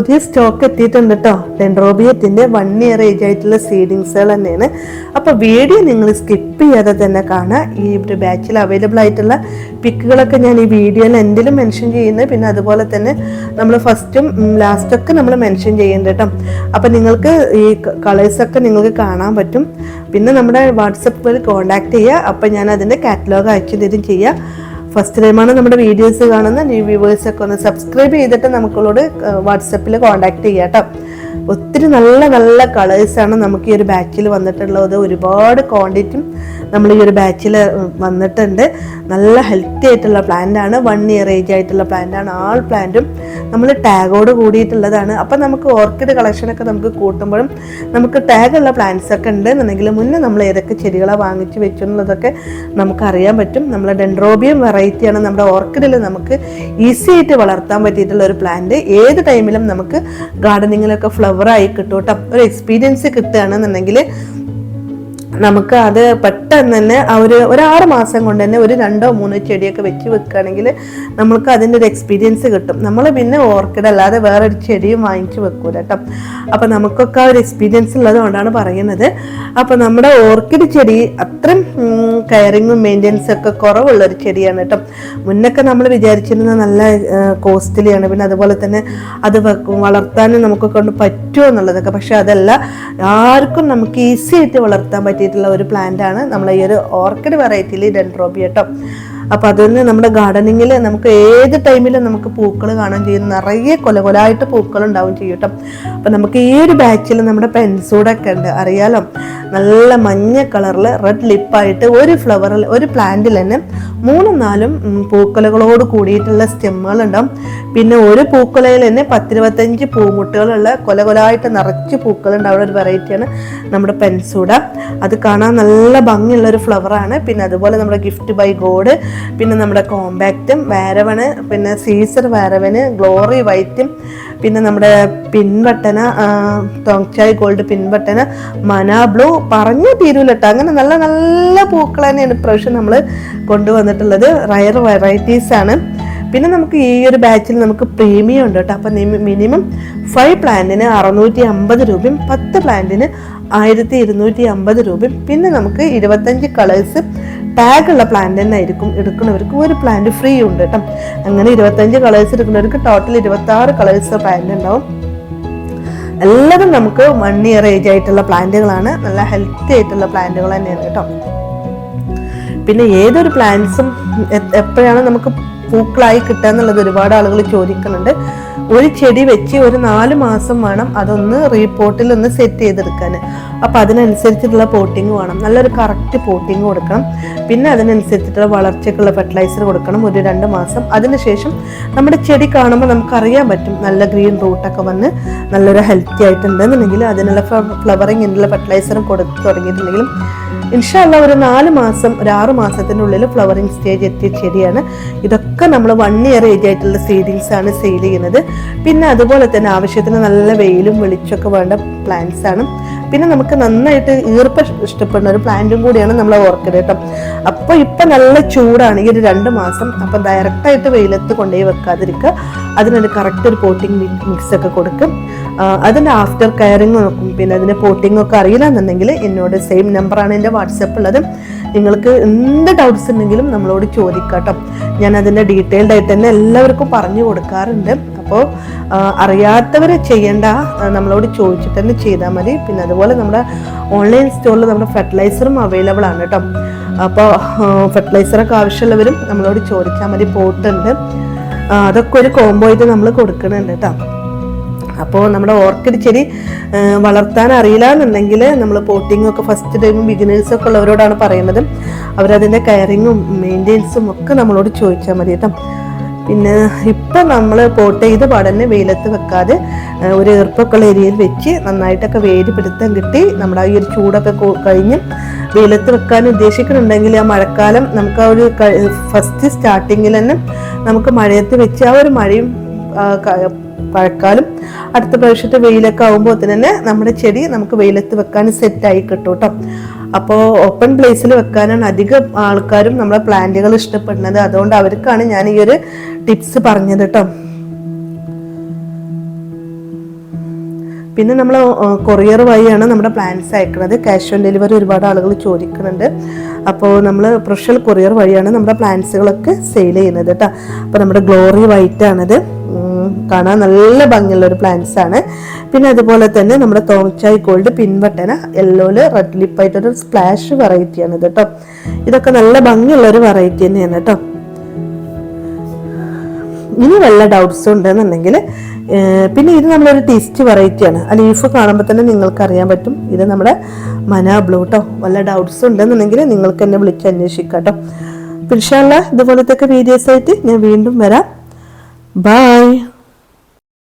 പുതിയ സ്റ്റോക്ക് എത്തിയിട്ടുണ്ട് കേട്ടോ ഡെൻഡ്രോബിയത്തിന്റെ വൺ ഇയർ ഏജ് ആയിട്ടുള്ള സീഡിങ്സുകൾ തന്നെയാണ്. അപ്പോൾ വീഡിയോ നിങ്ങൾ സ്കിപ്പ് ചെയ്യാതെ തന്നെ കാണാം ഈ ഒരു ബാച്ചിൽ അവൈലബിൾ ആയിട്ടുള്ള പിക്കുകളൊക്കെ ഞാൻ ഈ വീഡിയോയിൽ എന്തിലും മെൻഷൻ ചെയ്യുന്നത്. പിന്നെ അതുപോലെ തന്നെ നമ്മൾ ഫസ്റ്റും ലാസ്റ്റൊക്കെ നമ്മൾ മെൻഷൻ ചെയ്യുന്നുണ്ട് കേട്ടോ അപ്പോൾ നിങ്ങൾക്ക് ഈ കളേഴ്സൊക്കെ നിങ്ങൾക്ക് കാണാൻ പറ്റും. പിന്നെ നമ്മുടെ വാട്സപ്പ് വഴി കോൺടാക്ട് ചെയ്യുക. അപ്പോൾ ഞാൻ അതിന്റെ കാറ്റലോഗ് അയച്ചു തരും ചെയ്യുക. ഫസ്റ്റ് ടൈമാണ് നമ്മുടെ വീഡിയോസ് കാണുന്ന ന്യൂ വ്യൂവേഴ്സ് ഒക്കെ ഒന്ന് സബ്സ്ക്രൈബ് ചെയ്തിട്ട് നമുക്കുള്ളോട് വാട്സപ്പിൽ കോൺടാക്ട് ചെയ്യാം കേട്ടോ ഒത്തിരി നല്ല നല്ല കളേഴ്സാണ് നമുക്ക് ഈ ഒരു ബാച്ചിൽ വന്നിട്ടുള്ളത്. ഒരുപാട് ക്വാണ്ടിറ്റിയും നമ്മൾ ഈ ഒരു ബാച്ചിൽ വന്നിട്ടുണ്ട്. നല്ല ഹെൽത്തി ആയിട്ടുള്ള പ്ലാന്റ് ആണ്. വൺ ഇയർ ഏജ് ആയിട്ടുള്ള പ്ലാന്റ് ആണ്. ആൾ പ്ലാന്റും നമ്മൾ ടാഗോട് കൂടിയിട്ടുള്ളതാണ്. അപ്പം നമുക്ക് ഓർക്കിഡ് കളക്ഷനൊക്കെ നമുക്ക് കൂട്ടുമ്പോഴും നമുക്ക് ടാഗുള്ള പ്ലാന്റ്സ് ഒക്കെ ഉണ്ട് എന്നുണ്ടെങ്കിൽ മുന്നേ നമ്മൾ ഏതൊക്കെ ചെടികളെ വാങ്ങിച്ച് വെച്ചു എന്നുള്ളതൊക്കെ നമുക്കറിയാൻ പറ്റും. നമ്മളെ ഡെൻഡ്രോബിയം വെറൈറ്റിയാണ് നമ്മുടെ ഓർക്കിഡിൽ നമുക്ക് ഈസി ആയിട്ട് വളർത്താൻ പറ്റിയിട്ടുള്ള ഒരു പ്ലാന്റ് ഏത് ടൈമിലും നമുക്ക് ഗാർഡനിങ്ങിലൊക്കെ ഫ്ലവറായി കിട്ടും കേട്ടോ ഒരു എക്സ്പീരിയൻസ് കിട്ടുകയാണെന്നുണ്ടെങ്കിൽ നമുക്ക് അത് പെട്ടെന്ന് തന്നെ ഒരു ഒരു ആറ് മാസം കൊണ്ട് തന്നെ ഒരു രണ്ടോ മൂന്നോ ചെടിയൊക്കെ വെച്ച് വെക്കുകയാണെങ്കിൽ നമ്മൾക്ക് അതിന്റെ ഒരു എക്സ്പീരിയൻസ് കിട്ടും. നമ്മൾ പിന്നെ ഓർക്കിഡ് അല്ലാതെ വേറൊരു ചെടിയും വാങ്ങിച്ച് വെക്കൂല കേട്ടോ. അപ്പോൾ നമുക്കൊക്കെ ആ ഒരു എക്സ്പീരിയൻസ് ഉള്ളത് കൊണ്ടാണ് പറയുന്നത്. അപ്പോൾ നമ്മുടെ ഓർക്കിഡ് ചെടി അത്രയും കെയറിങ്ങും മെയിന്റെനൻസും ഒക്കെ കുറവുള്ള ഒരു ചെടിയാണ് കേട്ടോ. മുന്നൊക്കെ നമ്മൾ വിചാരിച്ചിരുന്നത് നല്ല കോസ്റ്റ്ലിയാണ് പിന്നെ അതുപോലെ തന്നെ അത് വളർത്താനും നമുക്ക് കൊണ്ട് പറ്റുമോ എന്നുള്ളതൊക്കെ. പക്ഷെ അതല്ല ആർക്കും നമുക്ക് ഈസി ആയിട്ട് വളർത്താൻ പറ്റിയിട്ടുള്ള ഒരു പ്ലാന്റ് ആണ് നമ്മളെ ഈ ഒരു ഓർക്കിഡ് വെറൈറ്റിയിൽ ഡെൻട്രോബി കേട്ടോ അപ്പോൾ നിന്ന് നമ്മുടെ ഗാർഡനിങ്ങിൽ നമുക്ക് ഏത് ടൈമിലും നമുക്ക് പൂക്കൾ കാണാൻ ചെയ്യും. നിറയെ കൊല കൊലായിട്ട് പൂക്കൾ ഉണ്ടാവും ചെയ്യും കേട്ടോ. അപ്പോൾ നമുക്ക് ഈ ഒരു ബാച്ചിൽ നമ്മുടെ പെൻസൂടൊക്കെ ഉണ്ട്. അറിയാലോ? നല്ല മഞ്ഞ കളറിൽ റെഡ് ലിപ്പായിട്ട് ഒരു ഫ്ലവറിൽ ഒരു പ്ലാന്റിൽ തന്നെ മൂന്നും നാലും പൂക്കലുകളോട് കൂടിയിട്ടുള്ള സ്റ്റെമ്മുകൾ ഉണ്ടാവും പിന്നെ ഒരു പൂക്കുലയിൽ തന്നെ പത്തിരുപത്തഞ്ച് പൂമുട്ടുകളുള്ള കൊല കൊലായിട്ട് നിറച്ച് പൂക്കൾ ഉണ്ടാവുന്ന ഒരു വെറൈറ്റിയാണ് നമ്മുടെ പെൻസൂട അത് കാണാൻ നല്ല ഭംഗിയുള്ള ഒരു ഫ്ലവറാണ് പിന്നെ അതുപോലെ നമ്മുടെ ഗിഫ്റ്റ് ബൈ ഗോഡ് പിന്നെ നമ്മുടെ കോമ്പാക്റ്റും വാരവണ് പിന്നെ സീസർ വാരവന് ഗ്ലോറി വൈറ്റും പിന്നെ നമ്മുടെ പിൻവട്ടന തോങ്ചായ് ഗോൾഡ് പിൻവട്ടന മന ബ്ലൂ പറഞ്ഞു തീരൂലട്ടോ. അങ്ങനെ നല്ല നല്ല പൂക്കൾ തന്നെയാണ് ഇപ്രാവശ്യം നമ്മൾ കൊണ്ടുവന്നിട്ടുള്ളത്. റയർ വെറൈറ്റീസ് ആണ്. പിന്നെ നമുക്ക് ഈ ഒരു ബാച്ചിൽ നമുക്ക് പ്രീമിയം ഉണ്ട് കേട്ടോ. അപ്പം മിനിമം ഫൈവ് പ്ലാന്റിന് അറുന്നൂറ്റി അമ്പത് രൂപയും പത്ത് പ്ലാന്റിന് ആയിരത്തി ഇരുന്നൂറ്റി അമ്പത് രൂപയും. പിന്നെ നമുക്ക് ഇരുപത്തഞ്ച് കളേഴ്സ് ടാഗുള്ള പ്ലാന്റ് തന്നെ ആയിരിക്കും എടുക്കുന്നവർക്ക് ഒരു പ്ലാന്റ് ഫ്രീ ഉണ്ട് കേട്ടോ അങ്ങനെ ഇരുപത്തഞ്ച് കളേഴ്സ് എടുക്കുന്നവർക്ക് ടോട്ടൽ ഇരുപത്തി ആറ് കളേഴ്സ് പ്ലാന്റ് ഉണ്ടാവും. എല്ലാവരും നമുക്ക് വൺ ഇയർ ഏജ് ആയിട്ടുള്ള പ്ലാന്റുകളാണ് നല്ല ഹെൽത്തി ആയിട്ടുള്ള പ്ലാന്റുകൾ തന്നെയാണ് കേട്ടോ പിന്നെ ഏതൊരു പ്ലാന്റ്സും എപ്പോഴാണ് നമുക്ക് പൂക്കളായി കിട്ടുക എന്നുള്ളത് ഒരുപാട് ആളുകൾ ചോദിക്കുന്നുണ്ട്. ഒരു ചെടി വെച്ച് ഒരു നാല് മാസം വേണം അതൊന്ന് റീപോട്ടിൽ ഒന്ന് സെറ്റ് ചെയ്തെടുക്കാൻ. അപ്പം അതിനനുസരിച്ചിട്ടുള്ള പോട്ടിങ് വേണം. നല്ലൊരു കറക്റ്റ് പോട്ടിങ് കൊടുക്കണം. പിന്നെ അതിനനുസരിച്ചിട്ടുള്ള വളർച്ചയ്ക്കുള്ള ഫെർട്ടിലൈസർ കൊടുക്കണം ഒരു രണ്ട് മാസം. അതിനുശേഷം നമ്മുടെ ചെടി കാണുമ്പോൾ നമുക്കറിയാൻ പറ്റും നല്ല ഗ്രീൻ റൂട്ടൊക്കെ വന്ന് നല്ലൊരു ഹെൽത്തി ആയിട്ടുണ്ടെന്നുണ്ടെങ്കിൽ അതിനുള്ള ഫ്ലവറിങ് ഉള്ള ഫെർട്ടിലൈസറും കൊടുത്തു തുടങ്ങിയിട്ടുണ്ടെങ്കിലും ഇൻഷാല്ല ഒരു നാല് മാസം ഒരു ആറ് മാസത്തിനുള്ളിൽ ഫ്ലവറിങ് സ്റ്റേജ് എത്തിയ ചെടിയാണ്. ഇതൊക്കെ നമ്മൾ വൺ ഇയർ ഏജ് ആയിട്ടുള്ള സീഡിങ്സ് ആണ് സെയിൽ ചെയ്യുന്നത്. പിന്നെ അതുപോലെ തന്നെ ആവശ്യത്തിന് നല്ല വെയിലും വെളിച്ചമൊക്കെ വേണ്ട പ്ലാന്റ്സ് ആണ്. പിന്നെ നമുക്ക് നന്നായിട്ട് ഈർപ്പം ഇഷ്ടപ്പെടുന്ന ഒരു പ്ലാന്റും കൂടിയാണ് നമ്മൾ ഓർക്കിഡ് കേട്ടോ. അപ്പോൾ ഇപ്പം നല്ല ചൂടാണ് ഈ ഒരു രണ്ട് മാസം. അപ്പം ഡയറക്റ്റായിട്ട് വെയിലത്ത് കൊണ്ടുപോയി വെക്കാതിരിക്കുക. അതിനൊരു കറക്റ്റ് ഒരു പോട്ടിങ് മിക്സ് ഒക്കെ കൊടുക്കും. അതിന്റെ ആഫ്റ്റർ കെയറിങ് നോക്കും. പിന്നെ അതിന്റെ പോട്ടിംഗ് ഒക്കെ അറിയില്ല എന്നുണ്ടെങ്കിൽ എന്നോട് സെയിം നമ്പറാണ് എന്റെ വാട്സപ്പ് ഉള്ളത്. നിങ്ങൾക്ക് എന്ത് ഡൗട്ട്സ് ഉണ്ടെങ്കിലും നമ്മളോട് ചോദിക്കാട്ടോ. ഞാൻ അതിന്റെ ഡീറ്റെയിൽഡ് ആയിട്ട് തന്നെ എല്ലാവർക്കും പറഞ്ഞു കൊടുക്കാറുണ്ട്. അപ്പോൾ അറിയാത്തവർ ചെയ്യേണ്ട നമ്മളോട് ചോദിച്ചിട്ട് തന്നെ ചെയ്താൽ മതി. പിന്നെ അതുപോലെ നമ്മുടെ ഓൺലൈൻ സ്റ്റോറിൽ നമ്മുടെ ഫെർട്ടിലൈസറും അവൈലബിൾ ആണ് കേട്ടോ അപ്പോൾ ഫെർട്ടിലൈസറൊക്കെ ആവശ്യമുള്ളവരും നമ്മളോട് ചോദിച്ചാൽ മതി. പോട്ടുണ്ട്. അതൊക്കെ ഒരു കോംബോ ആയിട്ട് നമ്മൾ കൊടുക്കുന്നുണ്ട് കേട്ടോ അപ്പോൾ നമ്മുടെ ഓർക്കിഡ് ചെടി വളർത്താൻ അറിയില്ല എന്നുണ്ടെങ്കിൽ നമ്മൾ പോട്ടിംഗ് ഒക്കെ ഫസ്റ്റ് ടൈമും ബിഗിനേഴ്സും ഒക്കെ ഉള്ളവരോടാണ് പറയുന്നത്. അവരതിന്റെ കെയറിങ്ങും മെയിന്റെയിൻസും ഒക്കെ നമ്മളോട് ചോദിച്ചാൽ മതി കേട്ടോ. പിന്നെ ഇപ്പം നമ്മൾ പോട്ട് ചെയ്ത് പാടന്നെ വെയിലത്ത് വെക്കാതെ ഒരു ഈർപ്പൊക്കെയുള്ള ഏരിയയിൽ വെച്ച് നന്നായിട്ടൊക്കെ വേര് പിടുത്തം കിട്ടി നമ്മുടെ ഈ ഒരു ചൂടൊക്കെ കഴിഞ്ഞ് വെയിലത്ത് വെക്കാൻ ഉദ്ദേശിക്കുന്നുണ്ടെങ്കിൽ ആ മഴക്കാലം നമുക്ക് ആ ഒരു ഫസ്റ്റ് സ്റ്റാർട്ടിങ്ങിൽ തന്നെ നമുക്ക് മഴയത്ത് വെച്ച് ആ ഒരു മഴയും മഴക്കാലം അടുത്ത പ്രാവശ്യത്തെ വെയിലൊക്കെ ആകുമ്പോൾ തന്നെ നമ്മുടെ ചെടി നമുക്ക് വെയിലത്ത് വെക്കാൻ സെറ്റായി കിട്ടും കേട്ടോ അപ്പോൾ ഓപ്പൺ പ്ലേസിൽ വെക്കാനാണ് അധികം ആൾക്കാരും നമ്മളെ പ്ലാന്റുകൾ ഇഷ്ടപ്പെടുന്നത്. അതുകൊണ്ട് അവർക്കാണ് ഞാൻ ഈ ഒരു ടിപ്സ് പറഞ്ഞത് കേട്ടോ പിന്നെ നമ്മൾ കൊറിയർ വഴിയാണ് നമ്മുടെ പ്ലാന്റ്സ് അയക്കുന്നത്. ക്യാഷ് ഓൺ ഡെലിവറി ഒരുപാട് ആളുകൾ ചോദിക്കുന്നുണ്ട്. അപ്പോൾ നമ്മൾ പ്രൊഫഷണൽ കൊറിയർ വഴിയാണ് നമ്മുടെ പ്ലാന്റ്സുകളൊക്കെ സെയിൽ ചെയ്യുന്നത് കേട്ടോ അപ്പോൾ നമ്മുടെ ഗ്ലോറി വൈറ്റ് ആണത്. കാണാൻ നല്ല ഭംഗിയുള്ള ഒരു പ്ലാന്റ്സ് ആണ്. പിന്നെ അതുപോലെ തന്നെ നമ്മുടെ തോങ്ചായ് ഗോൾഡ് പിൻവട്ടന യെല്ലോയിൽ റെഡ് ലിപ്പായിട്ടൊരു സ്പ്ലാഷ് വെറൈറ്റിയാണ് ഇത് കേട്ടോ ഇതൊക്കെ നല്ല ഭംഗിയുള്ള ഒരു വെറൈറ്റി തന്നെയാണ് കേട്ടോ ഇനി വല്ല ഡൗട്ട്സ് ഉണ്ടെന്നുണ്ടെങ്കിൽ പിന്നെ ഇത് നമ്മളൊരു ടേസ്റ്റ് വെറൈറ്റിയാണ് ആ ലീഫ് കാണുമ്പോൾ തന്നെ നിങ്ങൾക്ക് അറിയാൻ പറ്റും. ഇത് നമ്മുടെ മന ബ്ലൂ കേട്ടോ വല്ല ഡൗട്ട്സ് ഉണ്ടെന്നുണ്ടെങ്കിൽ നിങ്ങൾക്ക് എന്നെ വിളിച്ച് അന്വേഷിക്കാം കേട്ടോ പിൻഷാല്ല ഇതുപോലത്തെ വീഡിയോസ് ആയിട്ട് ഞാൻ വീണ്ടും വരാം. ബൈ